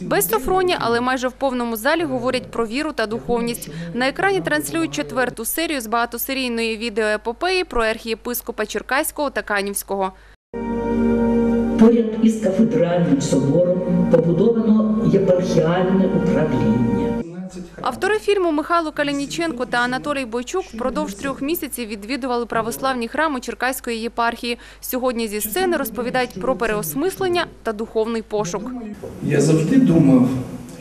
Без Софроні, але майже в повному залі говорять про віру та духовність. На екрані транслюють четверту серію з багатосерійної відеоепопеї про архієпископа Черкаського та Канівського. Поряд із кафедральним собором побудовано єпархіальне управління. Автори фільму Михайло Калініченко та Анатолій Бойчук впродовж трьох місяців відвідували православні храми Черкаської єпархії. Сьогодні зі сцени розповідають про переосмислення та духовний пошук. Я завжди думав,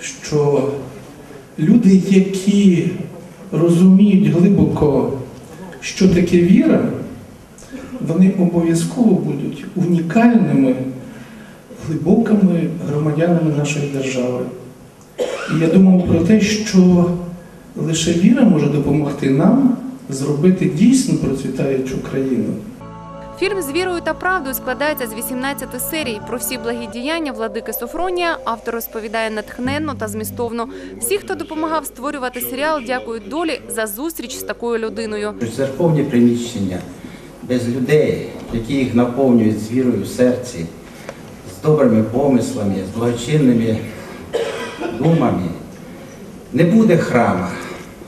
що люди, які розуміють глибоко, що таке віра, вони обов'язково будуть унікальними, глибокими громадянами нашої держави. Я думав про те, що лише віра може допомогти нам зробити дійсно процвітаючу країну. Фільм з вірою та правдою складається з 18 серій. Про всі благі діяння владики Софронія автор розповідає натхненно та змістовно. Всі, хто допомагав створювати серіал, дякують долі за зустріч з такою людиною. Церковні приміщення без людей, які їх наповнюють з вірою в серці, з добрими помислами, з благочинними думами, не буде храма.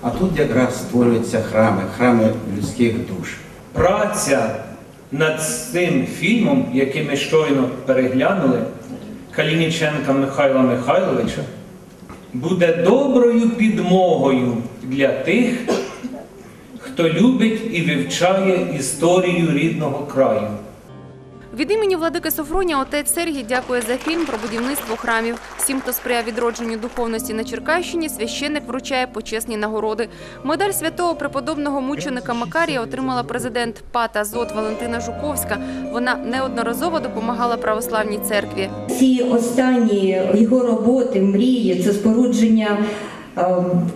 А тут якраз створюються храми, храми людських душ. праця над цим фільмом, який ми щойно переглянули, Калініченка Михайла Михайловича, буде доброю підмогою для тих, хто любить і вивчає історію рідного краю. Від імені владики Софронія отець Сергій дякує за фільм про будівництво храмів. Всім, хто сприяє відродженню духовності на Черкащині, священник вручає почесні нагороди. Медаль святого преподобного мученика Макарія отримала президент ПАТА ЗОТ Валентина Жуковська. Вона неодноразово допомагала православній церкві. Ці останні його роботи, мрії, це спорудження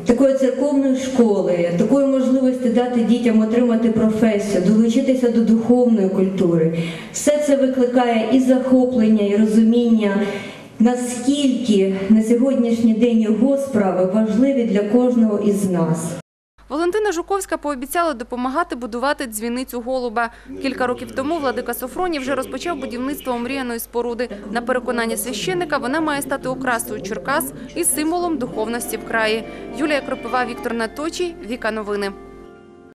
такої церковної школи, такої можливості дати дітям отримати професію, долучитися до духовної культури. Все це викликає і захоплення, і розуміння, наскільки на сьогоднішній день його справи важливі для кожного із нас. Валентина Жуковська пообіцяла допомагати будувати дзвіницю голуба. Кілька років тому владика Софроні вже розпочав будівництво омріяної споруди. На переконання священника вона має стати окрасою Черкас і символом духовності в краї. Юлія Кропива, Віктор Наточій, Віка Новини.